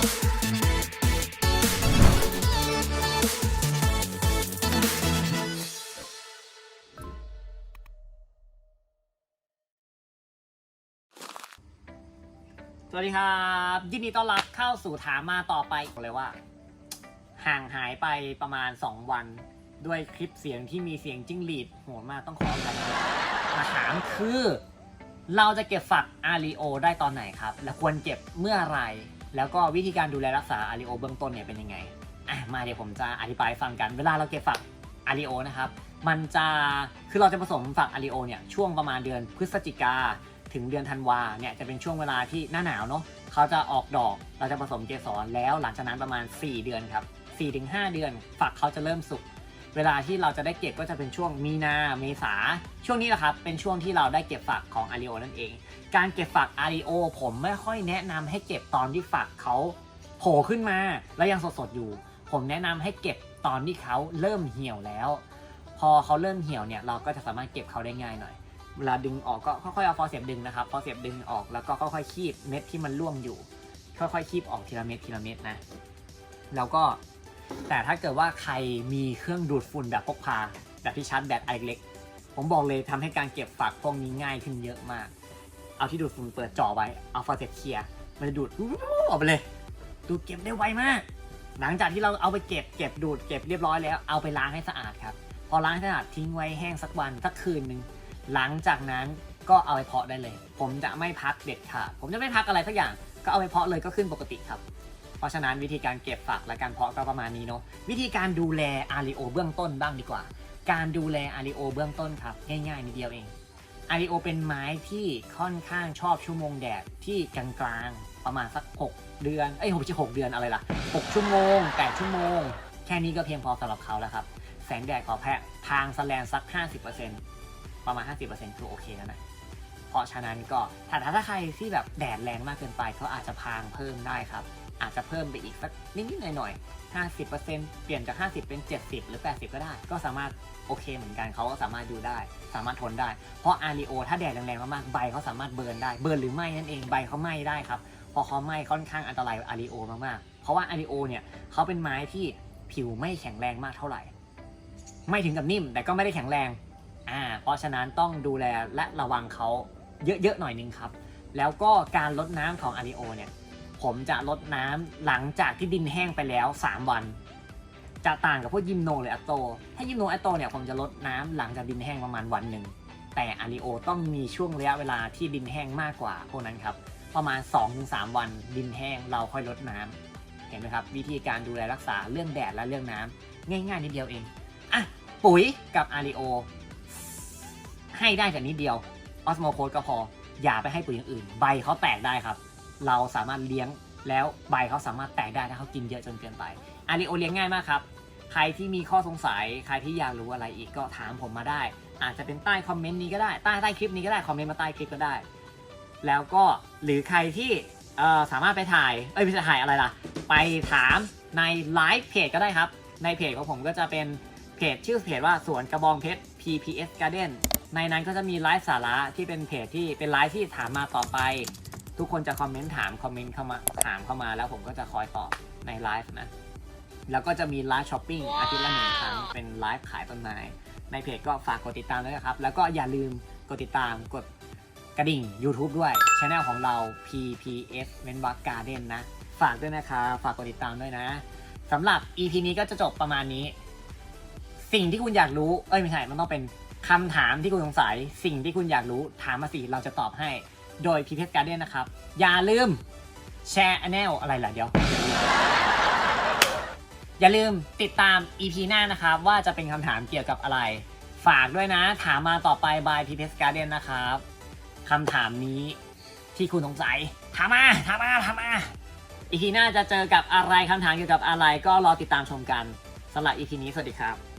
สวัสดีครับ ยินดีต้อนรับเข้าสู่ถามมาต่อไปบอกเลยว่า ห่างหายไปประมาณ 2 วัน ด้วยคลิปเสียงที่มีเสียงจิ้งหรีดโหดมากต้องขออภัยนะครับมาถามคือ เราจะเก็บฝักอาริโอได้ตอนไหนครับ และควรเก็บเมื่อไหร แล้วก็วิธีการดูแลรักษาอาริโอเบื้องต้นเนี่ยเป็นยังไงอะมาเดี๋ยวผมจะอธิบายฟังกัน เวลาเราเก็บฝักอาริโอนะครับ มันจะคือเราจะผสมฝักอาริโอเนี่ยช่วงประมาณเดือนพฤศจิกาถึงเดือนธันวาเนี่ยจะเป็นช่วงเวลาที่หน้าหนาวเนาะเขาจะออกดอกเราจะผสมเกสรแล้วหลังจากนั้นประมาณ 4 เดือนครับ4-5 เดือน ฝักเขาจะเริ่มสุก เวลาที่เราจะได้เก็บก็จะเป็นช่วงมีนาเมษาช่วงนี้แหละครับ เป็นช่วงที่เราได้เก็บฝักของอาริโอนั่นเอง การเก็บฝักอาริโอผมไม่ค่อยแนะนำให้เก็บตอนที่ฝักเขาโผล่ขึ้นมาแล้วยังสดๆอยู่ ผมแนะนำให้เก็บตอนที่เขาเริ่มเหี่ยวแล้ว พอเขาเริ่มเหี่ยวเนี่ยเราก็จะสามารถเก็บเขาได้ง่ายหน่อยเวลาดึงออกก็ค่อยๆเอาฟอเสียบดึงนะครับฟอเสียบดึงออกแล้วก็ค่อยๆคีบเม็ดที่มันร่วงอยู่ ค่อยๆคีบออกทีละเม็ดทีละเม็ดนะแล้วก็ แต่ถ้าเกิดว่าใครมีเครื่องดูดฝุ่นแบบพกพา แบบที่ชาร์จแบตไอเล็ก ผมบอกเลยทำให้การเก็บฝักพวกนี้ง่ายขึ้นเยอะมาก เอาที่ดูดฝุ่นเปิดจ่อไว้ เอาฟอร์เสียบเคลียร์มันจะดูดออกไปเลย ดูดเก็บได้ไวมาก หลังจากที่เราเอาไปเก็บเก็บดูดเก็บเรียบร้อยแล้ว เอาไปล้างให้สะอาดครับ พอล้างให้สะอาดทิ้งไว้แห้งสักวันสักคืนหนึ่งหลังจากนั้นก็เอาไปเพาะได้เลย ผมจะไม่พักเด็ดขาดผมจะไม่พักอะไรสักอย่าง ก็เอาไปเพาะเลยก็ขึ้นปกติครับ เพราะฉะนั้นวิธีการเก็บฝักและการเพาะก็ประมาณนี้เนาะวิธีการดูแลอาริโอเบื้องต้นบ้างดีกว่า การดูแลอาริโอเบื้องต้นครับง่ายๆนิดเดียวเองอาริโอเป็นไม้ที่ค่อนข้างชอบชั่วโมงแดดที่กลางๆประมาณสัก 6 เดือนเอ้ยหกหกเดือนอะไรล่ะ 6 ชั่วโมง 8 ชั่วโมง แค่นี้ก็เพียงพอสำหรับเขาแล้วครับ แสงแดดขอแพะทางสแลนสัก 50%ประมาณ 50%คือโอเคแล้วนะ เพราะฉะนั้นก็ถ้าถ้าใครที่แบบแดดแรงมากเกินไปเขาอาจจะพางเพิ่มได้ครับ อาจจะเพิ่มไปอีกสักนิดๆหน่อยๆ50%เปลี่ยนจาก 50 เป็น 70 หรือ 80 ก็ได้ ก็สามารถโอเคเหมือนกันเขาก็สามารถดูได้ สามารถทนได้ เพราะอาริโอถ้าแดดแรงๆมากๆใบเขาสามารถเบิร์นได้เบิร์นหรือไหม้นั่นเองใบเขาไหม้ได้ครับพอเขาไหม้ค่อนข้างอันตรายอาริโอมากๆเพราะว่าอาริโอเนี่ยเขาเป็นไม้ที่ผิวไม่แข็งแรงมากเท่าไหร่ ไม่ถึงกับนิ่มแต่ก็ไม่ได้แข็งแรงอ่าเพราะฉะนั้นต้องดูแลและระวังเขาเยอะๆหน่อยนึงครับ แล้วก็การลดน้ำของอาริโอเนี่ย ผมจะลดน้ำหลังจากที่ดินแห้งไปแล้ว 3 วัน จะต่างกับพวกยิมโนหรืออัตโต ถ้ายิมโนอัตโตเนี่ยผมจะลดน้ำหลังจากดินแห้งประมาณวันหนึ่ง แต่อาริโอต้องมีช่วงระยะเวลาที่ดินแห้งมากกว่าพวกนั้นครับ ประมาณ 2-3 วันดินแห้งเราค่อยลดน้ำเห็นไหมครับ วิธีการดูแลรักษาเรื่องแดดและเรื่องน้ำง่ายๆนิดเดียวเอง อะ ปุ๋ยกับอาริโอให้ได้แต่นิดเดียวออสโมโคดก็พออย่าไปให้ปุ๋ยอย่างอื่น ใบเขาแตกได้ครับ เราสามารถเลี้ยงแล้วใบเขาสามารถแตกได้ถ้าเขากินเยอะจนเกินไปอาริโอเลี้ยงง่ายมากครับใครที่มีข้อสงสัยใครที่อยากรู้อะไรอีกก็ถามผมมาได้ อาจจะเป็นใต้คอมเมนต์นี้ก็ได้ใต้ใต้คลิปนี้ก็ได้คอมเมนต์มาใต้คลิปก็ได้ แล้วก็หรือใครที่สามารถไปถ่ายเอ้ยไม่ใช่ถ่ายอะไรล่ะ ไปถามในไลฟ์เพจก็ได้ครับ ในเพจของผมก็จะเป็นเพจชื่อเพจว่าสวนกระบองเพชร PPS Garden ในนั้นก็จะมีไลฟ์สาระที่เป็นเพจที่เป็นไลฟ์ที่ถามมาต่อไป ทุกคนจะคอมเมนต์ถามคอมเมนต์เข้ามาถามเข้ามาแล้วผมก็จะคอยตอบในไลฟ์นะ แล้วก็จะมีไลฟ์ช้อปปิ้งอาทิตย์ละหนึ่งครั้งเป็นไลฟ์ขายต้นไม้ในเพจก็ฝากกดติดตามด้วยนะครับ แล้วก็อย่าลืมกดติดตามกดกระดิ่ง YouTube ด้วยช anel ของเรา PPS เว้นวักการ์เด้นนะ ฝากด้วยนะคะ ฝากกดติดตามด้วยนะสำหรับ EP นี้ก็จะจบประมาณนี้ สิ่งที่คุณอยากรู้ เอ้ยไม่ใช่ มันต้องเป็นคำถามที่คุณสงสัย สิ่งที่คุณอยากรู้ถามมาสิ เราจะตอบให้ โดย PPS Garden นนะครับ อย่าลืมแชร์ anel อะไรล่ะเดี๋ยว อย่าลืมติดตาม EP หน้านะครับ ว่าจะเป็นคำถามเกี่ยวกับอะไร ฝากด้วยนะ ถามมาต่อไป by PPS Garden นนะครับคำถามนี้ที่คุณสงสัยถามมาถามมาถามมา EP หน้าจะเจอกับอะไรคำถามเกี่ยวกับอะไรก็รอติดตามชมกันสำหรับ EP นี้สวัสดีครับ